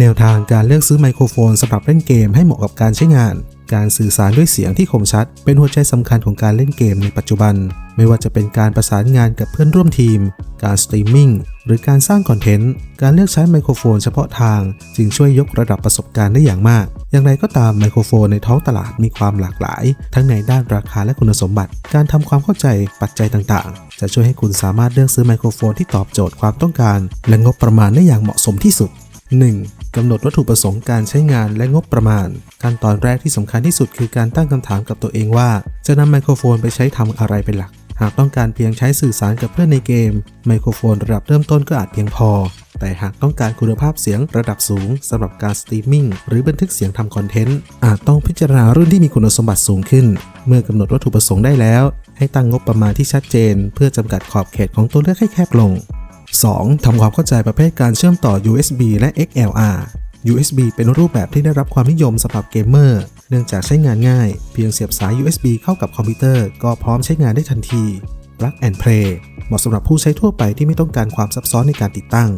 แนวทางการเลือกซื้อไมโครโฟนสำหรับเล่นเกมให้เหมาะกับการใช้งาน การสื่อสารด้วยเสียงที่คมชัด เป็นหัวใจสำคัญของการเล่นเกมในปัจจุบัน ไม่ว่าจะเป็นการประสานงานกับเพื่อนร่วมทีม การสตรีมมิ่ง หรือการสร้างคอนเทนต์ การเลือกใช้ไมโครโฟนเฉพาะทาง จึงช่วยยกระดับประสบการณ์ได้อย่างมาก อย่างไรก็ตามไมโครโฟนในท้องตลาดมีความหลากหลาย ทั้งในด้านราคาและคุณสมบัติ การทำความเข้าใจปัจจัยต่างๆ จะช่วยให้คุณสามารถเลือกซื้อไมโครโฟนที่ตอบโจทย์ความต้องการ และงบประมาณได้อย่างเหมาะสมที่สุด 1. กำหนดวัตถุประสงค์การใช้งานและงบประมาณ ขั้นตอนแรกที่สำคัญที่สุดคือการตั้งคำถามกับตัวเองว่า จะนำไมโครโฟนไปใช้ทำอะไรเป็นหลัก หากต้องการเพียงใช้สื่อสารกับเพื่อนในเกม ไมโครโฟนระดับเริ่มต้นก็อาจเพียงพอ แต่หากต้องการคุณภาพเสียงระดับสูงสำหรับการสตรีมมิ่งหรือบันทึกเสียงทำคอนเทนต์อาจต้องพิจารณารุ่นที่มีคุณสมบัติสูงขึ้น เมื่อกำหนดวัตถุประสงค์ได้แล้ว ให้ตั้งงบประมาณที่ชัดเจน เพื่อจำกัดขอบเขตของตัวเลือกให้แคบลง 2. ทำความเข้าใจประเภทการเชื่อมต่อ USB และ XLR USB เป็นรูปแบบที่ได้รับความนิยมสำหรับเกมเมอร์ เนื่องจากใช้งานง่าย เพียงเสียบสาย USB เข้ากับคอมพิวเตอร์ก็พร้อมใช้งานได้ทันที Plug and Play เหมาะสำหรับผู้ใช้ทั่วไปที่ไม่ต้องการความซับซ้อนในการติดตั้ง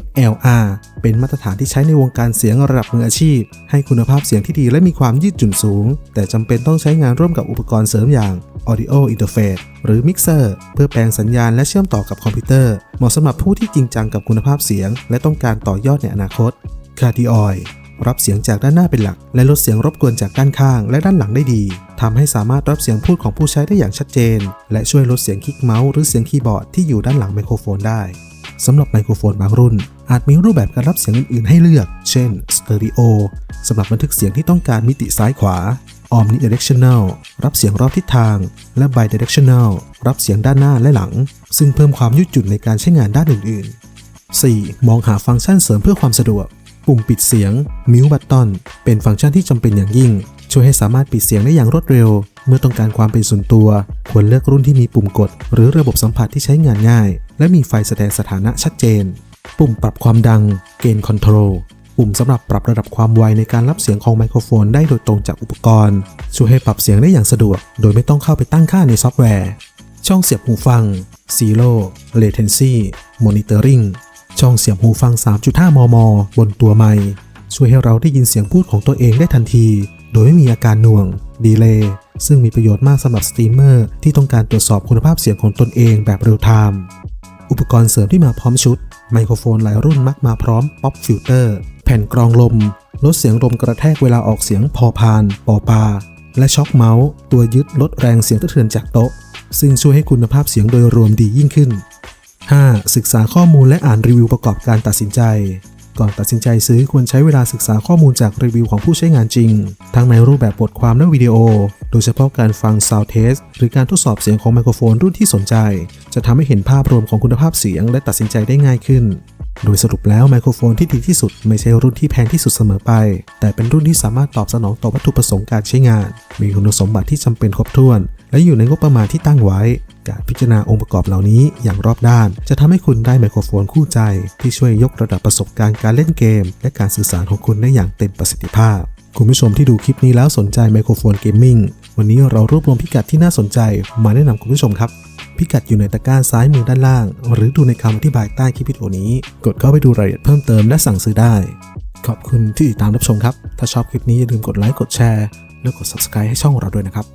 XLR เป็นมาตรฐานที่ใช้ในวงการเสียงระดับมืออาชีพ ให้คุณภาพเสียงที่ดีและมีความยืดหยุ่นสูง แต่จำเป็นต้องใช้งานร่วมกับอุปกรณ์เสริมอย่าง Audio Interface หรือ Mixer เพื่อแปลงสัญญาณและเชื่อมต่อกับคอมพิวเตอร์ เหมาะสำหรับผู้ที่จริงจังกับคุณภาพเสียง และต้องการต่อยอดในอนาคต c a r d i o i รับเสียงจากด้านหน้าเป็นหลัก และลดเสียงรบกวนจากด้านข้าง และด้านหลังได้ดีทำให้สามารถรับเสียงพูดของผู้ใช้ได้อย่างชัดเจน และช่วยลดเสียงคลิกเมาส์หรือเสียงคีย์บอร์ดที่อยู่ด้านหลังไมโครโฟนได้สำหรับไมโครโฟนบางรุ่น อาจมีรูปแบบการรับเสียงอื่นๆ ให้เลือก เช่นสเตอริโอสำหรับบันทึกเสียงที่ต้องการมิติซ้ายขวา Omnidirectional รับเสียงรอบทิศทาง และ Bidirectional รับเสียงด้านหน้าและหลัง ซึ่งเพิ่มความยืดหยุ่นในการใช้งานด้านอื่น ๆ 4. มองหาฟังก์ชันเสริมเพื่อความสะดวก ปุ่มปิดเสียง Mute Button เป็นฟังก์ชันที่จำเป็นอย่างยิ่ง ช่วยให้สามารถปิดเสียงได้อย่างรวดเร็ว เมื่อต้องการความเป็นส่วนตัว ควรเลือกรุ่นที่มีปุ่มกด หรือระบบสัมผัสที่ใช้งานง่าย และมีไฟแสดงสถานะชัดเจน ปุ่มปรับความดัง Gain Control ปุ่มสำหรับปรับระดับความไวในการรับเสียงของไมโครโฟนได้โดยตรงจากอุปกรณ์ ช่วยให้ปรับเสียงได้อย่างสะดวก โดยไม่ต้องเข้าไปตั้งค่าในซอฟต์แวร์ ช่องเสียบหูฟัง Zero Latency Monitoring ช่องเสียบหูฟัง 3.5 มม บนตัวไมค์ช่วยให้เราได้ยินเสียงพูดของตัวเองได้ทันที โดยไม่มีอาการหน่วง ดีเลย์ ซึ่งมีประโยชน์มากสำหรับสตรีมเมอร์ที่ต้องการตรวจสอบคุณภาพเสียงของตนเองแบบเรียลไทม์ อุปกรณ์เสริมที่มาพร้อมชุด ไมโครโฟนหลายรุ่นมักมาพร้อมป๊อปฟิลเตอร์ แผ่นกรองลม ลดเสียงลมกระแทกเวลาออกเสียงพอพาน ปอปา และช็อคเมาส์ ตัวยึดลดแรงเสียงสะเทือนจากโต๊ะ ซึ่งช่วยให้คุณภาพเสียงโดยรวมดียิ่งขึ้น 5. ศึกษาข้อมูลและอ่านรีวิวประกอบการตัดสินใจ ก่อนตัดสินใจซื้อควรใช้เวลาศึกษาข้อมูลจากรีวิวของผู้ใช้งานจริง ทั้งในรูปแบบบทความและวิดีโอ โดยเฉพาะการฟัง Sound Test หรือการทดสอบเสียงของไมโครโฟนรุ่นที่สนใจ จะทำให้เห็นภาพรวมของคุณภาพเสียงและตัดสินใจได้ง่ายขึ้น โดยสรุปแล้วไมโครโฟนที่ดีที่สุดไม่ใช่รุ่นที่แพงที่สุดเสมอไป แต่เป็นรุ่นที่สามารถตอบสนองต่อวัตถุประสงค์การใช้งาน มีคุณสมบัติที่จำเป็นครบถ้วน และอยู่ในงบประมาณที่ตั้งไว้ การพิจารณาองค์ประกอบเหล่านี้อย่างรอบด้าน จะทำให้คุณได้ไมโครโฟนคู่ใจ ที่ช่วยยกระดับประสบการณ์การเล่นเกม และการสื่อสารของคุณได้อย่างเต็มประสิทธิภาพคุณผู้ชมที่ดูคลิปนี้แล้วสนใจไมโครโฟนเกมมิ่งวันนี้เรารวบรวมพิกัดที่น่าสนใจมาแนะนำคุณผู้ชมครับ พิกัดอยู่ในตะกร้าซ้ายมือด้านล่าง หรือดูในคำอธิบายใต้คลิปวิดีโอนี้ กดเข้าไปดูรายละเอียดเพิ่มเติมและสั่งซื้อได้ ขอบคุณที่ติดตามรับชมครับ ถ้าชอบคลิปนี้อย่าลืมกดไลค์กดแชร์ และกด subscribe ให้ช่องเราด้วยนะครับ